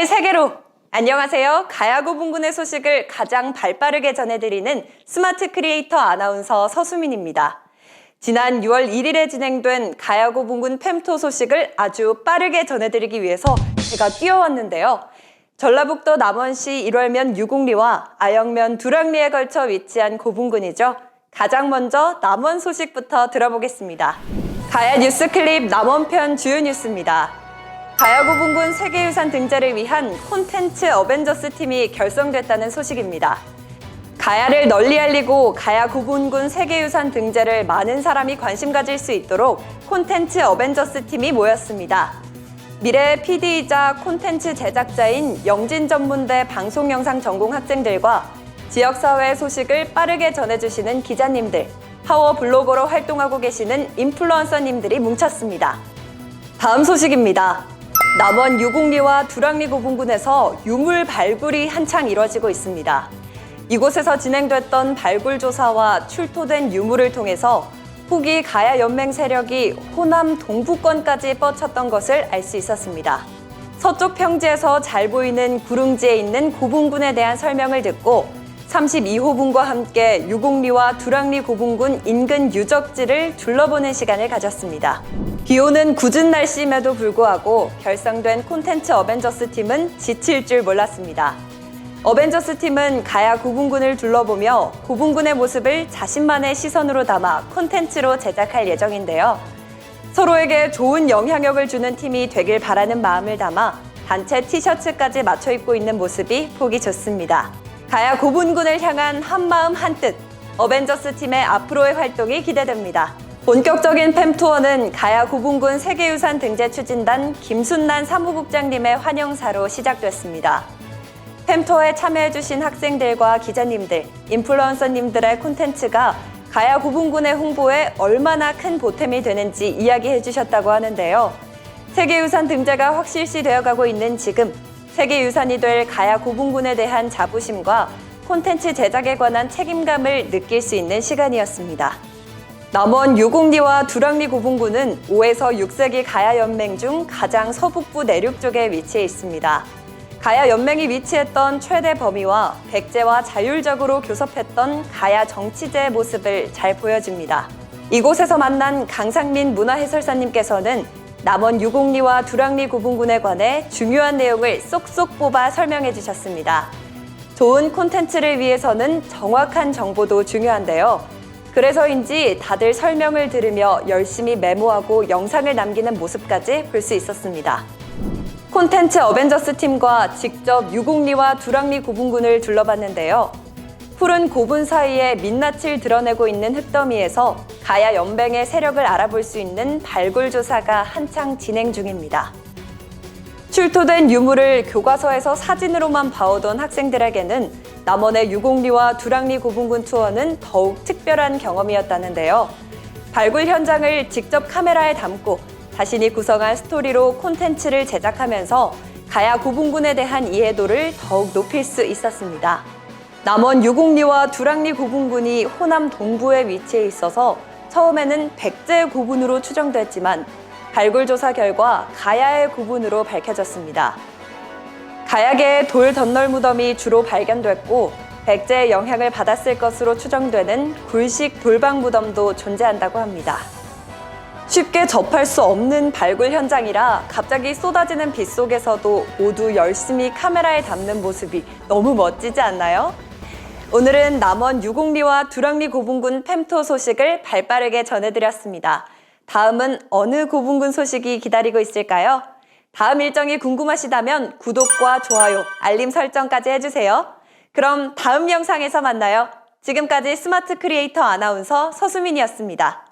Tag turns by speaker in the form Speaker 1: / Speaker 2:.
Speaker 1: 가야를 세계로! 안녕하세요. 가야고 분군의 소식을 가장 발빠르게 전해드리는 스마트 크리에이터 아나운서 서수민입니다. 지난 6월 1일에 진행된 가야고 분군 팸토 소식을 아주 빠르게 전해드리기 위해서 제가 뛰어왔는데요. 전라북도 남원시 1월면 유곡리와 아영면 두랑리에 걸쳐 위치한 고분군이죠. 가장 먼저 남원 소식부터 들어보겠습니다. 가야 뉴스 클립 남원편 주요 뉴스입니다. 가야고분군 세계유산 등재를 위한 콘텐츠 어벤져스 팀이 결성됐다는 소식입니다. 가야를 널리 알리고 가야 고분군 세계유산 등재를 많은 사람이 관심 가질 수 있도록 콘텐츠 어벤져스 팀이 모였습니다. 미래 PD이자 콘텐츠 제작자인 영진 전문대 방송 영상 전공 학생들과 지역사회 소식을 빠르게 전해주시는 기자님들, 파워 블로거로 활동하고 계시는 인플루언서님들이 뭉쳤습니다. 다음 소식입니다. 남원 유곡리와 두랑리 고분군에서 유물 발굴이 한창 이뤄지고 있습니다. 이곳에서 진행됐던 발굴 조사와 출토된 유물을 통해서 후기 가야 연맹 세력이 호남 동부권까지 뻗쳤던 것을 알 수 있었습니다. 서쪽 평지에서 잘 보이는 구릉지에 있는 고분군에 대한 설명을 듣고 32호분과 함께 유곡리와 두랑리 고분군 인근 유적지를 둘러보는 시간을 가졌습니다. 비 오는 굳은 날씨임에도 불구하고 결성된 콘텐츠 어벤져스 팀은 지칠 줄 몰랐습니다. 어벤져스 팀은 가야 고분군을 둘러보며 고분군의 모습을 자신만의 시선으로 담아 콘텐츠로 제작할 예정인데요. 서로에게 좋은 영향력을 주는 팀이 되길 바라는 마음을 담아 단체 티셔츠까지 맞춰 입고 있는 모습이 보기 좋습니다. 가야 고분군을 향한 한마음 한뜻 어벤져스 팀의 앞으로의 활동이 기대됩니다. 본격적인 팸 투어는 가야 고분군 세계유산 등재 추진단 김순난 사무국장님의 환영사로 시작됐습니다. 팸 투어에 참여해주신 학생들과 기자님들, 인플루언서님들의 콘텐츠가 가야 고분군의 홍보에 얼마나 큰 보탬이 되는지 이야기해 주셨다고 하는데요. 세계유산 등재가 확실시 되어가고 있는 지금 세계유산이 될 가야 고분군에 대한 자부심과 콘텐츠 제작에 관한 책임감을 느낄 수 있는 시간이었습니다. 남원 유곡리와 두랑리 고분군은 5에서 6세기 가야 연맹 중 가장 서북부 내륙 쪽에 위치해 있습니다. 가야 연맹이 위치했던 최대 범위와 백제와 자율적으로 교섭했던 가야 정치제의 모습을 잘 보여줍니다. 이곳에서 만난 강상민 문화해설사님께서는 남원 유곡리와 두랑리 고분군에 관해 중요한 내용을 쏙쏙 뽑아 설명해 주셨습니다. 좋은 콘텐츠를 위해서는 정확한 정보도 중요한데요. 그래서인지 다들 설명을 들으며 열심히 메모하고 영상을 남기는 모습까지 볼 수 있었습니다. 콘텐츠 어벤져스 팀과 직접 유곡리와 두랑리 고분군을 둘러봤는데요. 푸른 고분 사이에 민낯을 드러내고 있는 흙더미에서 가야 연맹의 세력을 알아볼 수 있는 발굴 조사가 한창 진행 중입니다. 출토된 유물을 교과서에서 사진으로만 봐오던 학생들에게는 남원의 유곡리와 두랑리 고분군 투어는 더욱 특별한 경험이었다는데요. 발굴 현장을 직접 카메라에 담고 자신이 구성한 스토리로 콘텐츠를 제작하면서 가야 고분군에 대한 이해도를 더욱 높일 수 있었습니다. 남원 유곡리와 두랑리 고분군이 호남 동부에 위치해 있어서 처음에는 백제 고분으로 추정됐지만 발굴 조사 결과 가야의 고분으로 밝혀졌습니다. 가야계의 돌 덧널 무덤이 주로 발견됐고 백제의 영향을 받았을 것으로 추정되는 굴식 돌방 무덤도 존재한다고 합니다. 쉽게 접할 수 없는 발굴 현장이라 갑자기 쏟아지는 빛 속에서도 모두 열심히 카메라에 담는 모습이 너무 멋지지 않나요? 오늘은 남원 유곡리와 두랑리 고분군 팸토 소식을 발빠르게 전해드렸습니다. 다음은 어느 고분군 소식이 기다리고 있을까요? 다음 일정이 궁금하시다면 구독과 좋아요, 알림 설정까지 해주세요. 그럼 다음 영상에서 만나요. 지금까지 스마트 크리에이터 아나운서 서수민이었습니다.